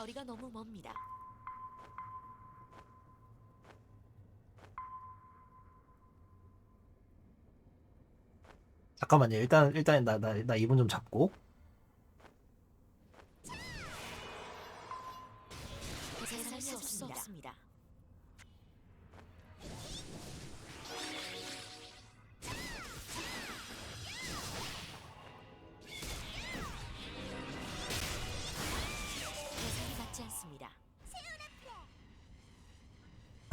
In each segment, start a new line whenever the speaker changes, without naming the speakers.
거리가 너무 멉니다.
잠깐만요. 일단 일단 나나나 이분 좀 잡고.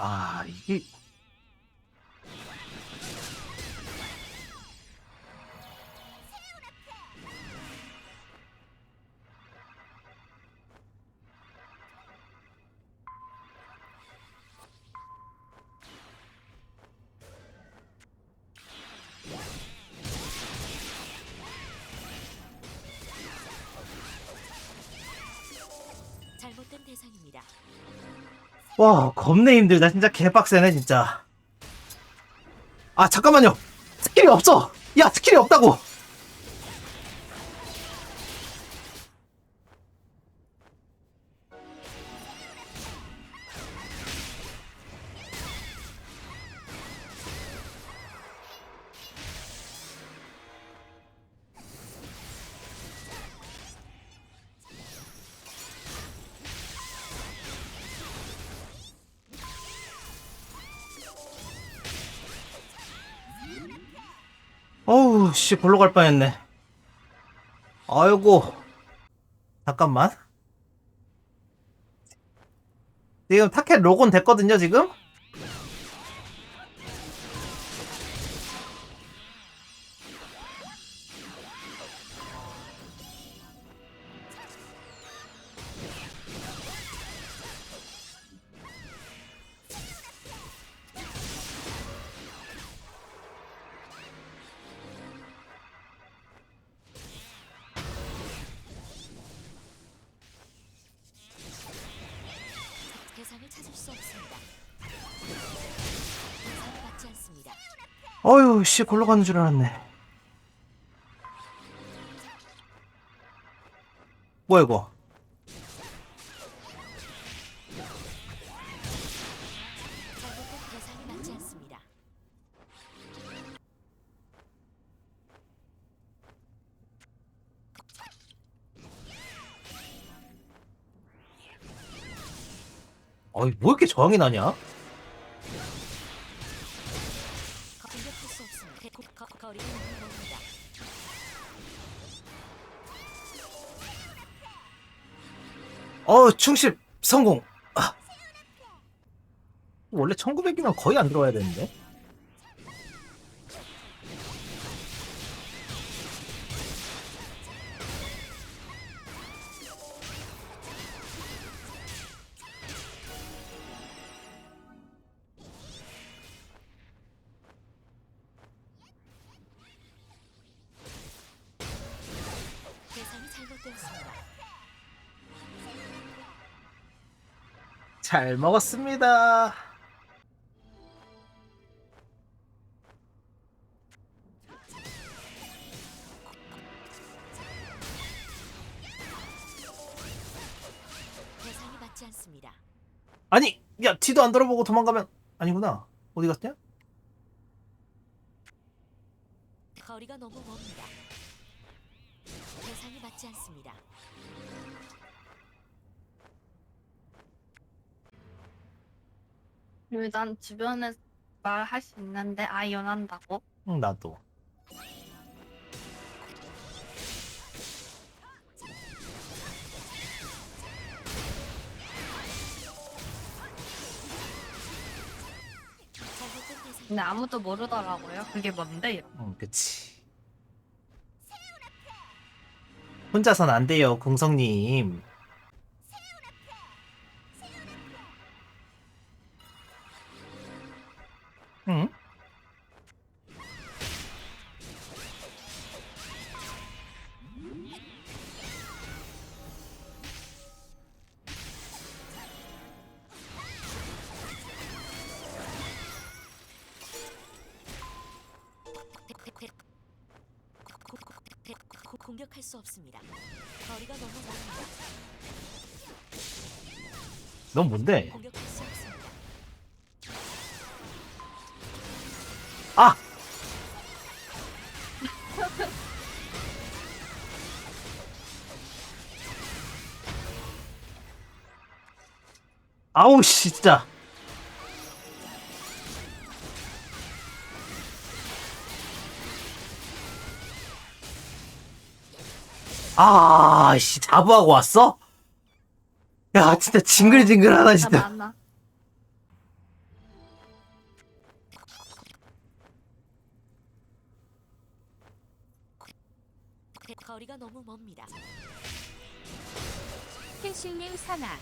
아 이게
잘
와 겁내 힘들다. 진짜 개빡세네 진짜. 아 잠깐만요. 스킬이 없어. 야 스킬이 없다고. 어우 씨 볼로 갈 뻔했네. 아이고 잠깐만. 지금 타켓 로곤 됐거든요 지금. 어휴 씨 골로 가는 줄 알았네. 뭐야 이거? 어이 뭐 이렇게 저항이 나냐?
거- 거- 거리가 너무 멉니다.
어 충실 성공. 아. 원래 1900이면 거의 안 들어와야 되는데.
대상이 잘못되었습니다.
잘 먹었습니다.
대상이 맞지 않습니다.
아니, 야 뒤도 안 돌아보고 도망가면 아니구나. 어디 갔냐?
거리가 너무 멉니다. 대상이 맞지 않습니다.
그리고 난 주변에 말할 수 있는데 아이언 한다고?
응, 나도.
잘못된 대상.
근데 아무도 모르더라고요. 그게 뭔데? 이러.
응, 그치. 혼자선 안 돼요, 공성님.
공격할 수 없습니다. 거리가 너무 멀습니다.
넌 뭔데?
공격할 수 없습니다.
아! 아우 씨, 진짜 아 씨 자부하고 왔어? 야 진짜 징글징글하다
나
진짜.
거리가 너무 멉니다.
켄실님 산하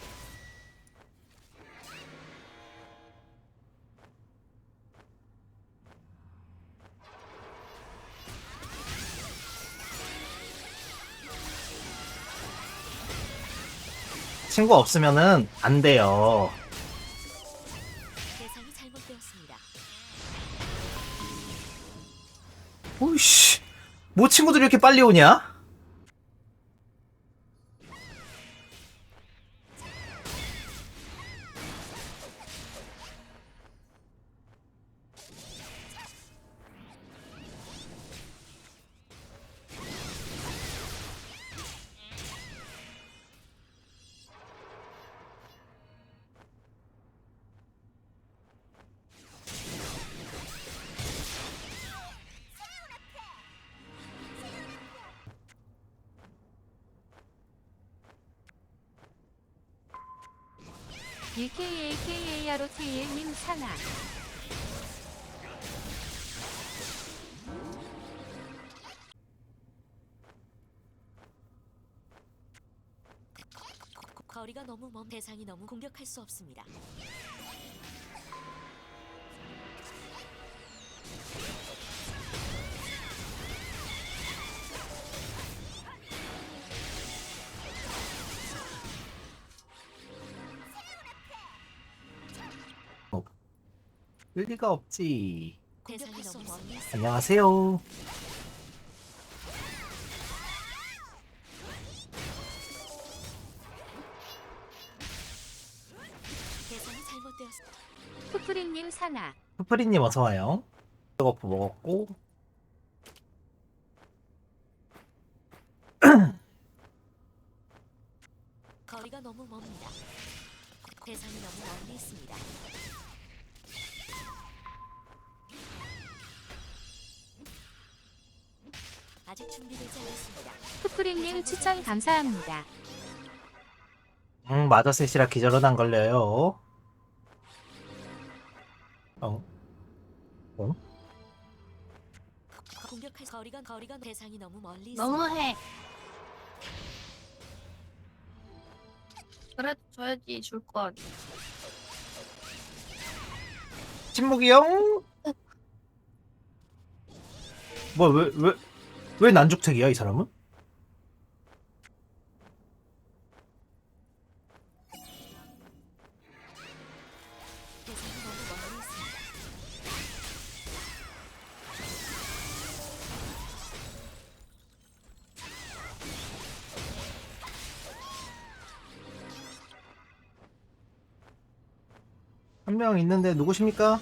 친구 없으면은 안 돼요
대상이 잘못되었습니다.
오이씨 뭐 친구들이 이렇게 빨리 오냐?
UKAKAROTA님 산하
거리가 너무 먼 대상이 너무 공격할 수 없습니다.
일 리가 없지
대상이 너무 멀리 있습니다.
안녕하세요
대상이.
푸프리님 산하
푸프리님 어서 와요 버프 먹었고
거리가 너무 멉니다. 대상이 너무 멀리 있습니다. 아직 준비되지 않았습니다.
푸프리님 추천 감사합니다.
음 마저 셋이라 기절은 안 걸려요 어?
공격할 거리가 거리가 대상이 너무 멀리 있습니다.
너무해. 그래도 줘야지 줄 거.
침묵이요? 뭐왜 왜 왜 난죽택이야 이 사람은? 한 명 있는데 누구십니까?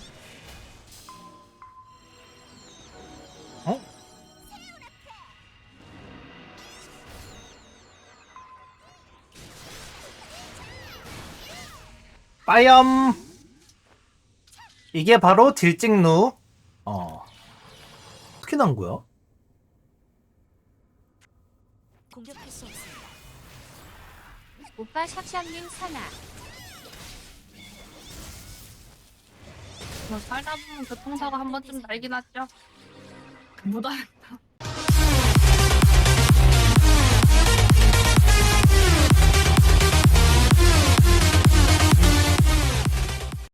빠염 이게 바로 딜찍루 어 어떻게 난 거야?
공격할 수 없습니다.
오빠 샵샵님 산하
뭐 살다 보면 교통사고 한 번쯤 날긴 하죠. 못 알았다.